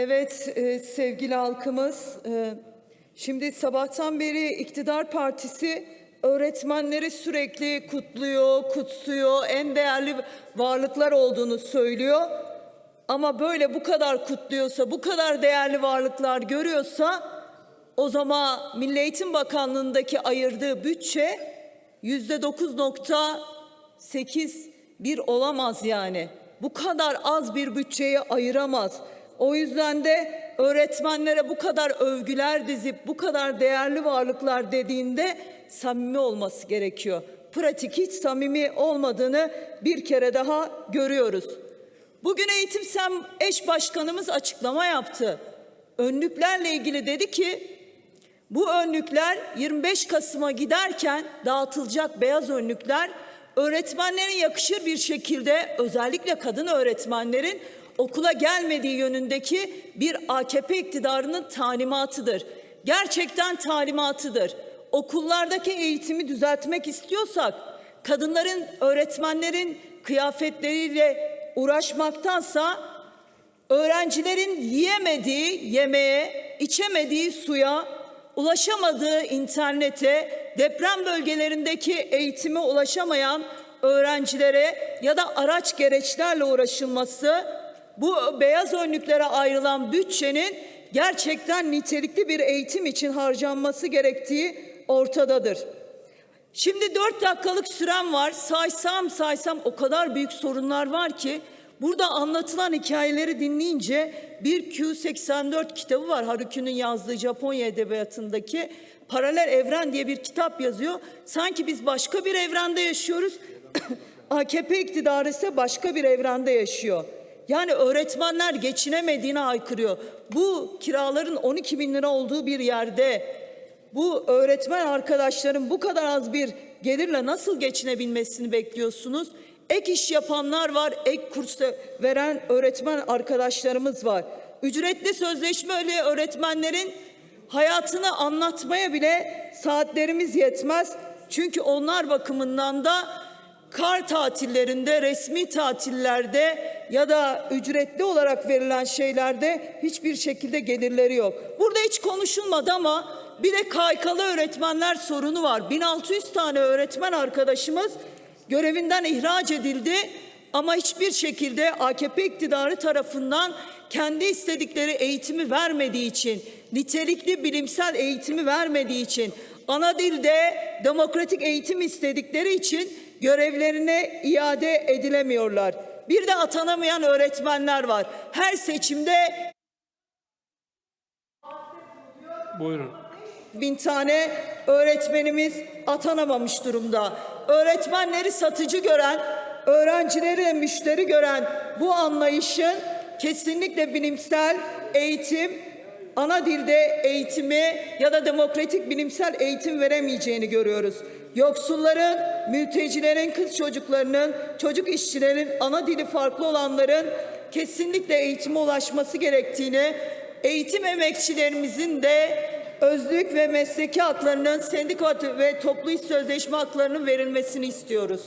Evet e, sevgili halkımız, e, şimdi sabahtan beri iktidar partisi öğretmenleri sürekli kutluyor, kutsuyor, en değerli varlıklar olduğunu söylüyor. Ama böyle bu kadar kutluyorsa, bu kadar değerli varlıklar görüyorsa o zaman Milli Eğitim Bakanlığı'ndaki ayırdığı bütçe yüzde 9.8 bir olamaz yani. Bu kadar az bir bütçeyi ayıramaz. O yüzden de öğretmenlere bu kadar övgüler dizip bu kadar değerli varlıklar dediğinde samimi olması gerekiyor. Pratik hiç samimi olmadığını bir kere daha görüyoruz. Bugün Eğitim Sem eş başkanımız açıklama yaptı. Önlüklerle ilgili dedi ki bu önlükler 25 Kasım'a giderken dağıtılacak beyaz önlükler öğretmenlerin yakışır bir şekilde özellikle kadın öğretmenlerin okula gelmediği yönündeki bir AKP iktidarının talimatıdır. Gerçekten talimatıdır. Okullardaki eğitimi düzeltmek istiyorsak kadınların, öğretmenlerin kıyafetleriyle uğraşmaktansa öğrencilerin yiyemediği yemeğe, içemediği suya, ulaşamadığı internete, deprem bölgelerindeki eğitime ulaşamayan öğrencilere ya da araç gereçlerle uğraşılması bu beyaz önlüklere ayrılan bütçenin gerçekten nitelikli bir eğitim için harcanması gerektiği ortadadır. Şimdi dört dakikalık sürem var. Saysam saysam o kadar büyük sorunlar var ki burada anlatılan hikayeleri dinleyince bir Q84 kitabı var. Haruki'nin yazdığı Japonya edebiyatındaki Paralel Evren diye bir kitap yazıyor. Sanki biz başka bir evrende yaşıyoruz. AKP iktidarı ise başka bir evrende yaşıyor. Yani öğretmenler geçinemediğine haykırıyor. Bu kiraların 12 bin lira olduğu bir yerde bu öğretmen arkadaşların bu kadar az bir gelirle nasıl geçinebilmesini bekliyorsunuz? Ek iş yapanlar var, ek kurs veren öğretmen arkadaşlarımız var. Ücretli sözleşmeli öğretmenlerin hayatını anlatmaya bile saatlerimiz yetmez. Çünkü onlar bakımından da kar tatillerinde, resmi tatillerde ya da ücretli olarak verilen şeylerde hiçbir şekilde gelirleri yok. Burada hiç konuşulmadı ama bir de KYK'lı öğretmenler sorunu var. 1600 tane öğretmen arkadaşımız görevinden ihraç edildi ama hiçbir şekilde AKP iktidarı tarafından kendi istedikleri eğitimi vermediği için, nitelikli bilimsel eğitimi vermediği için, ana dilde demokratik eğitim istedikleri için görevlerine iade edilemiyorlar. Bir de atanamayan öğretmenler var. Her seçimde Buyurun. bin tane öğretmenimiz atanamamış durumda. Öğretmenleri satıcı gören, öğrencileri de müşteri gören bu anlayışın kesinlikle bilimsel eğitim, ana dilde eğitimi ya da demokratik bilimsel eğitim veremeyeceğini görüyoruz. Yoksulların, mültecilerin, kız çocuklarının, çocuk işçilerin, ana dili farklı olanların kesinlikle eğitime ulaşması gerektiğini, eğitim emekçilerimizin de özlük ve mesleki haklarının, sendika ve toplu iş sözleşme haklarının verilmesini istiyoruz.